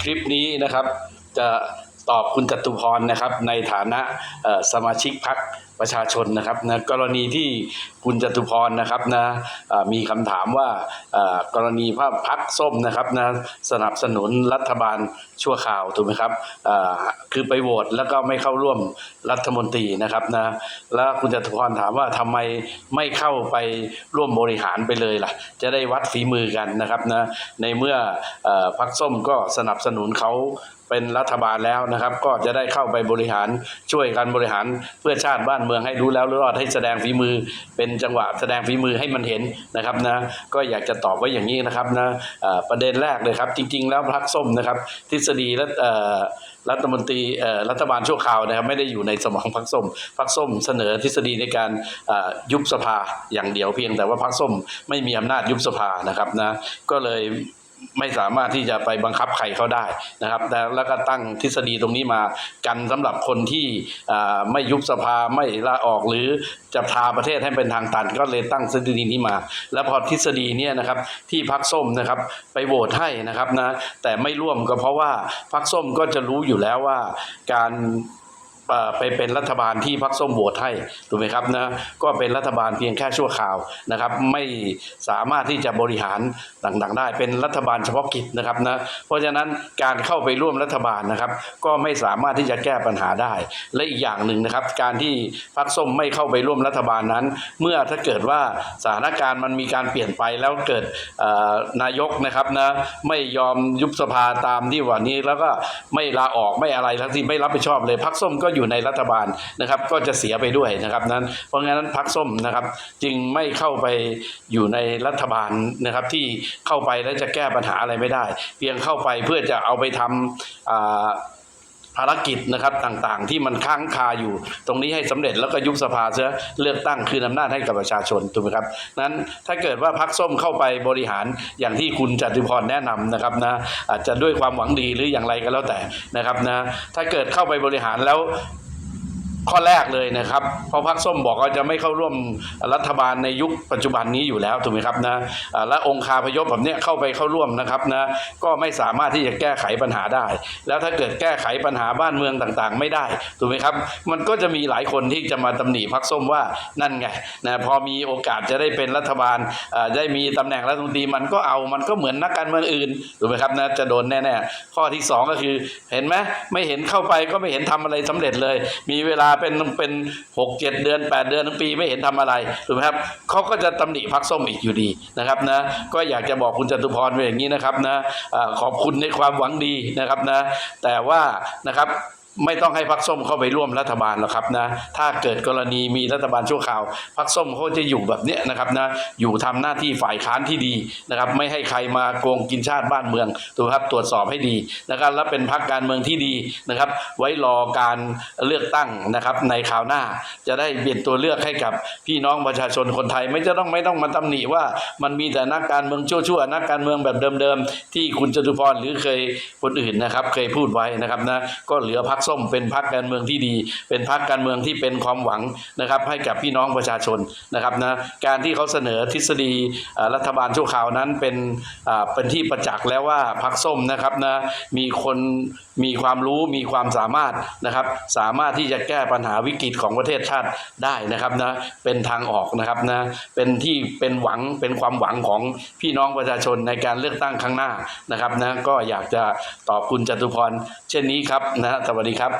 คลิปนี้นะครับ จะตอบคุณจตุพรนะครับ ในฐานะสมาชิกพรรค ประชาชนนะครับนะกรณีที่คุณจตุพรนะครับนะมีคำถามว่ากรณีว่าพรรคส้มนะครับนะสนับสนุนรัฐบาลชั่วคราวถูกไหมครับคือไปโหวตแล้วก็ไม่เข้าร่วมรัฐมนตรีนะครับนะแล้วคุณจตุพรถามว่าทำไมไม่เข้าไปร่วมบริหารไปเลยล่ะ จะได้วัดฝีมือกันนะครับนะในเมื่ออพรรคส้มก็สนับสนุนเขาเป็นรัฐบาลแล้วนะครับ ก็จะได้เข้าไปบริหารช่วยกันบริหารเพื่อชาติบ้านเมืองให้รู้แล้วรอดให้แสดงฝีมือ เป็นจังหวะแสดงฝีมือให้มันเห็นนะครับนะก็อยากจะตอบไว้อย่างนี้นะครับนะประเด็นแรกเลยครับจริง ๆ แล้วพรรคส้มนะครับทฤษฎีและรัฐมนตรีรัฐบาลชั่วคราวนะครับไม่ได้อยู่ในสมองพรรคส้มพรรคส้มเสนอทฤษฎีในการยุบสภาอย่างเดียวเพียงแต่ว่าพรรคส้มไม่มีอำนาจยุบสภานะครับนะก็เลย ไม่สามารถที่จะไปบังคับใครเขาได้นะครับแต่แล้วก็ตั้งทฤษฎีตรงนี้มากันสำหรับคนที่อ่อไม่ยุบสภาไม่ลาออกหรือจะพาประเทศให้เป็นทางตันก็เลยตั้งทฤษฎีนี้มา แล้วพอทฤษฎีเนี้นะครับที่พรรคส้มนะครับไปโหวตให้นะครับนะแต่ไม่ร่วมก็เพราะว่าพรรคส้มก็จะรู้อยู่แล้วว่าการ ไปเป็นรัฐบาลที่พรรคส้มโหวตให้ถูกไหมครับนะก็เป็นรัฐบาลเพียงแค่ชั่วคราวนะครับ ไม่สามารถที่จะบริหารต่างๆ ได้เป็นรัฐบาลเฉพาะกิจนะครับนะเพราะฉะนั้นการเข้าไปร่วมรัฐบาลนะครับ ก็ไม่สามารถที่จะแก้ปัญหาได้ และอีกอย่างหนึ่งนะครับ การที่พรรคส้มไม่เข้าไปร่วมรัฐบาลนั้น เมื่อถ้าเกิดว่าสถานการณ์มันมีการเปลี่ยนไปแล้วเกิดนายกนะครับนะไม่ยอมยุบสภาตามที่วันนี้แล้วก็ไม่ลาออกไม่อะไรทั้งสิ้นไม่รับผิดชอบเลยพรรคส้มก็อยู่ในรัฐบาลนะครับก็จะเสียไปด้วยนะครับนั้นเพราะงั้นพรรคส้มนะครับจึงไม่เข้าไปอยู่ในรัฐบาลนะครับที่เข้าไปแล้วจะแก้ปัญหาอะไรไม่ได้ เพียงเข้าไปเพื่อจะเอาไปทำ ภารกิจนะครับต่างๆ ที่มันค้างคาอยู่ ตรงนี้ให้สำเร็จแล้วก็ยุบสภาเสียเลือกตั้งคืนอำนาจให้กับประชาชนถูกไหมครับนั้นถ้าเกิดว่าพรรคส้มเข้าไปบริหารอย่างที่คุณจตุพรแนะนำนะครับนะอาจจะด้วยความหวังดีหรืออย่างไรก็แล้วแต่นะครับนะถ้าเกิดเข้าไปบริหารแล้ว ข้อแรกเลยนะครับ เพราะพรรคส้มบอกว่าจะไม่เข้าร่วมรัฐบาลในยุคปัจจุบันนี้อยู่แล้วถูกไหมครับนะและองค์คาพยพแบบนี้เข้าไปเข้าร่วมนะครับนะก็ไม่สามารถที่จะแก้ไขปัญหาได้ แล้วถ้าเกิดแก้ไขปัญหาบ้านเมืองต่างๆ ไม่ได้ถูกไหมครับ มันก็จะมีหลายคนที่จะมาตำหนิพรรคส้มว่านั่นไงนะพอมีโอกาสจะได้เป็นรัฐบาลได้มีตำแหน่งรัฐมนตรีมันก็เอามันก็เหมือนนักการเมืองอื่นถูกไหมครับนะจะโดนแน่ๆข้อที่สองก็คือเห็นไหมไม่เห็นเข้าไปก็ไม่เห็นทำอะไรสำเร็จเลย มีเวลาเป็นเป็นหกเจ็ดเดือนแปดเดือนทั้งปีไม่เห็นทำอะไรถูกไหมครับเขาก็จะตำหนิพักส้มอีกอยู่ดีนะครับนะก็อยากจะบอกคุณจตุพรไปอย่างนี้นะครับนะอ่าขอบคุณในความหวังดีนะครับนะแต่ว่านะครับ ไม่ต้องให้พรรคส้มเข้าไปร่วมรัฐบาลหรอกครับนะ ถ้าเกิดกรณีมีรัฐบาลชั่วคราวพรรคส้มเขาจะอยู่แบบเนี้ยนะครับนะ อยู่ทำหน้าที่ฝ่ายค้านที่ดีนะครับ ไม่ให้ใครมาโกงกินชาติบ้านเมืองถูกครับตรวจสอบให้ดีนะครับ และเป็นพรรคการเมืองที่ดีนะครับ ไว้รอการเลือกตั้งนะครับ ในคราวหน้าจะได้เปลี่ยนตัวเลือกให้กับพี่น้องประชาชนคนไทยไม่จะต้องไม่ต้องมาตำหนิว่ามันมีแต่นักการเมืองชั่วๆนักการเมืองแบบเดิมๆที่คุณจตุพรหรือเคยคนอื่นนะครับ เคยพูดไว้นะครับนะก็เหลือพรรคส้ม เป็นพรรคการเมืองที่ดี เป็นพรรคการเมืองที่เป็นความหวังนะครับให้กับพี่น้องประชาชนนะครับนะการที่เขาเสนอทฤษฎีรัฐบาลชั่วคราวนั้นเป็นเป็นที่ประจักษ์แล้วว่าพรรคส้มนะครับนะมีคนมีความรู้มีความสามารถนะครับสามารถที่จะแก้ปัญหาวิกฤตของประเทศชาติได้นะครับนะเป็นทางออกนะครับนะเป็นที่เป็นหวังเป็นความหวังของพี่น้องประชาชนในการเลือกตั้งครั้งหน้านะครับนะก็อยากจะตอบคุณจตุพรเช่นนี้ครับนะสวัสดีครับ